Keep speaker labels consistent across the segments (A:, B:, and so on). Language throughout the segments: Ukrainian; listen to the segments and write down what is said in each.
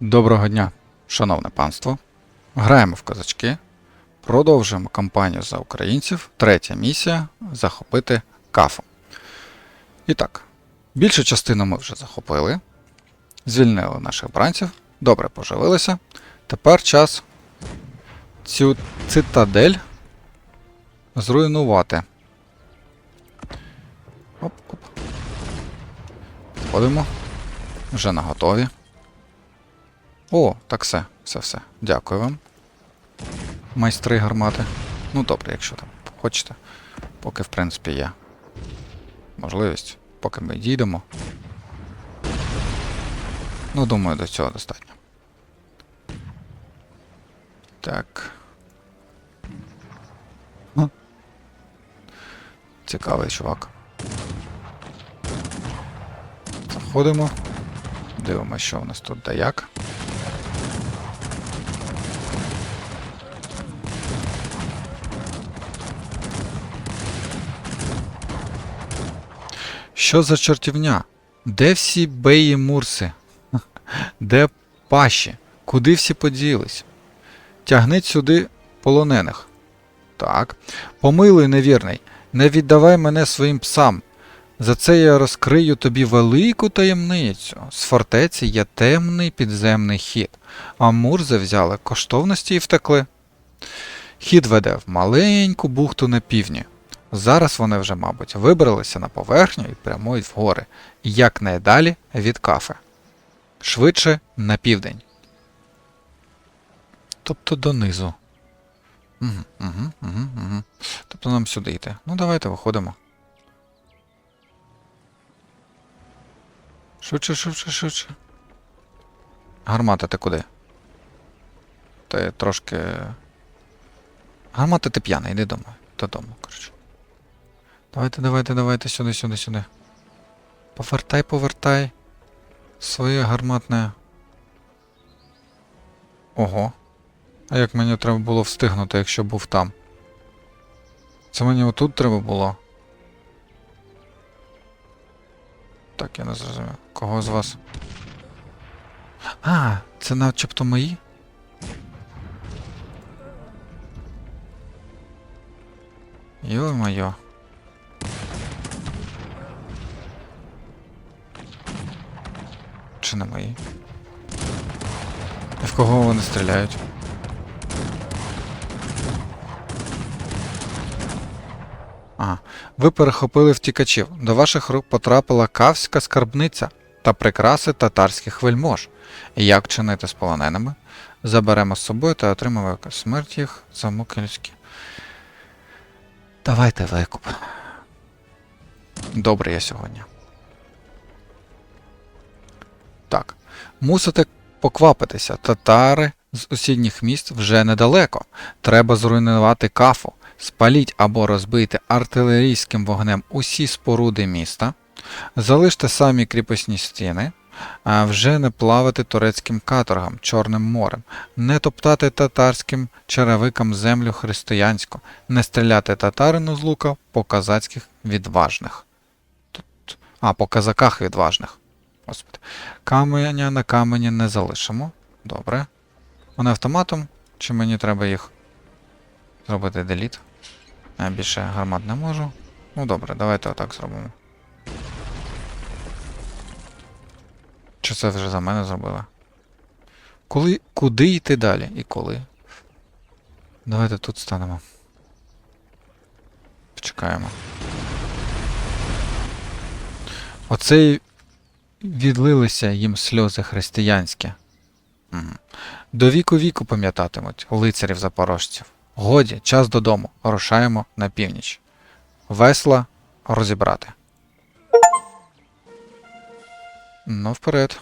A: Доброго дня, шановне панство. Граємо в козачки. Продовжуємо кампанію за українців. Третя місія захопити кафу. І так, більшу частину ми вже захопили. Звільнили наших бранців, добре поживилися. Тепер час цю цитадель зруйнувати. Оп-оп. Підходимо. Вже на готові. О, так все, все, все. Дякую вам. Майстри гармати. Ну добре, якщо там хочете. Поки, в принципі, є можливість, поки ми дійдемо. Ну, думаю, до цього достатньо. Так. Цікавий чувак. Заходимо. Дивимося, що у нас тут да як. Що за чортівня? Де всі беї мурси? Де паші? Куди всі поділись? Тягніть сюди полонених. Так. Помилуй, невірний, не віддавай мене своїм псам. За це я розкрию тобі велику таємницю. З фортеці є темний підземний хід, а мурзи взяли коштовності і втекли. Хід веде в маленьку бухту на півдні. Зараз вони вже, мабуть, вибралися на поверхню і прямують вгори, якнайдалі від кафе. Швидше на південь. Тобто донизу. Угу, угу, угу. Тобто нам сюди йти. Ну, давайте виходимо. Швидше, швидше, швидше. Гармата ти куди? Ти трошки. Гармата ти п'яний, йди дома. Додому, коротше. Давайте, давайте, давайте, сюди, сюди, сюди. Повертай, повертай. Своє гарматне. Ого. А як мені треба було встигнути, якщо був там? Це мені отут треба було. Так, я не зрозумів. Кого з вас? А, це начебто мої? Йо-моє. Чи не мої? В кого вони стріляють? Ага. Ви перехопили втікачів. До ваших рук потрапила кавська скарбниця та прикраси татарських вельмож. Як чинити з полоненими? Заберемо з собою та отримаємо смерть їх за муки. Давайте викуп. Добре я сьогодні. Мусите поквапитися. Татари з сусідніх міст вже недалеко. Треба зруйнувати кафу. Спаліть або розбийте артилерійським вогнем усі споруди міста. Залиште самі кріпосні стіни. А вже не плавати турецьким каторгам Чорним морем, не топтати татарським черевикам землю християнську, не стріляти татарину з лука по казацьких відважних. Тут... А, по казаках відважних. Господи. Каменя на камені не залишимо. Добре. Вони автоматом, чи мені треба їх зробити деліт? Я більше гармат не можу. Ну добре, давайте отак зробимо. Чи це вже за мене зробили? Коли, куди йти далі і коли? Давайте тут станемо. Почекаємо. Оцей відлилися їм сльози християнські. До віку віку пам'ятатимуть лицарів запорожців. Годі, час додому. Рушаємо на північ. Весла розібрати. Ну, вперед.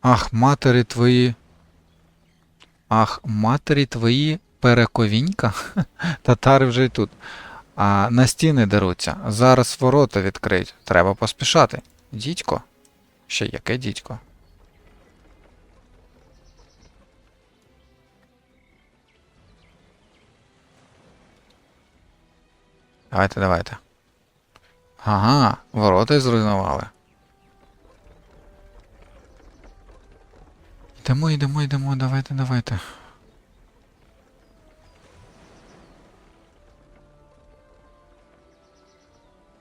A: Ах, матері твої. Ах, матері твої перековінька? Татари вже й тут. А на стіни деруться. Зараз ворота відкриють. Треба поспішати. Дідько. Ще яке дідько? Давайте, давайте. Ага, ворота зруйнували. Йдемо, йдемо, йдемо, давайте, давайте.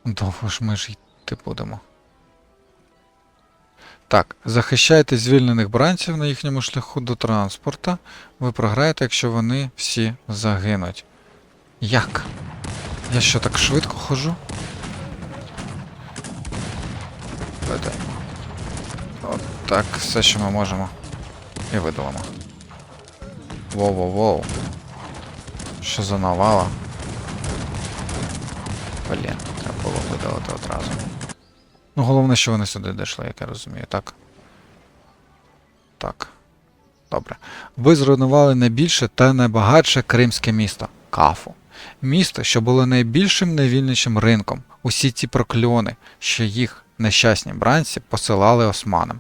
A: Довго ж ми ж йти будемо. Так, захищайте звільнених бранців на їхньому шляху до транспорта. Ви програєте, якщо вони всі загинуть. Як? Я що, так швидко ходжу? От так, все, що ми можемо. І видалимо. Воу-воу-воу. Що за навала? Блін, було одразу. Ну, головне, що вони сюди дійшли, як я розумію, так? Так. Добре. Ви зруйнували найбільше та найбагатше кримське місто Кафу. Місто, що було найбільшим найвільнішим ринком. Усі ті прокльони, що їх нещасні бранці посилали османам.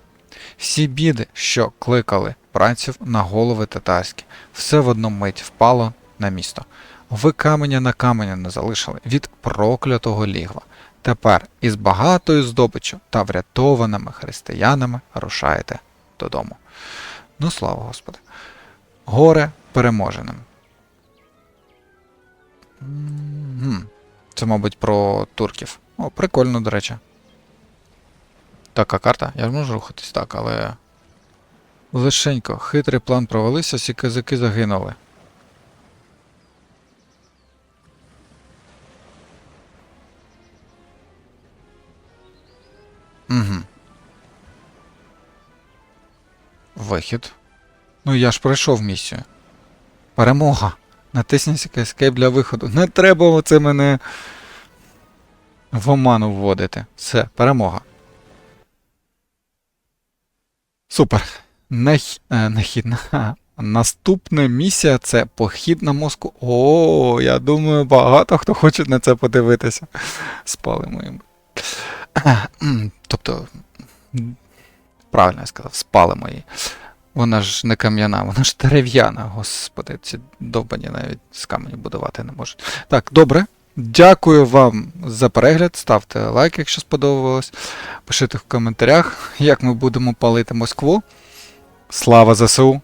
A: Всі біди, що кликали бранців на голови татарські, все в одну мить впало на місто. Ви каменя на каменя не залишили від проклятого лігва. Тепер із багатою здобиччю та врятованими християнами рушаєте додому. Ну, слава Господи. Горе переможеним. Це, мабуть, про турків. О, прикольно, до речі. Така карта. Я ж можу рухатись так, але. Лишенько, хитрий план провалився, всі козаки загинули. Угу. Вихід. Ну я ж пройшов місію. Перемога. Натисніть Escape для виходу. Не треба оце мене в оману вводити. Все, перемога. Супер. Нах... е, Нахідна. Ха. Наступна місія це похід на Москву. О, я думаю, багато хто хоче на це подивитися. Спалимо їм. Тобто, правильно я сказав, спалимо її. Вона ж не кам'яна, вона ж дерев'яна. Господи, ці довбані навіть з каменю будувати не можуть. Так, добре. Дякую вам за перегляд. Ставте лайк, якщо сподобалось. Пишіть в коментарях, як ми будемо палити Москву. Слава ЗСУ!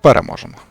A: Переможемо!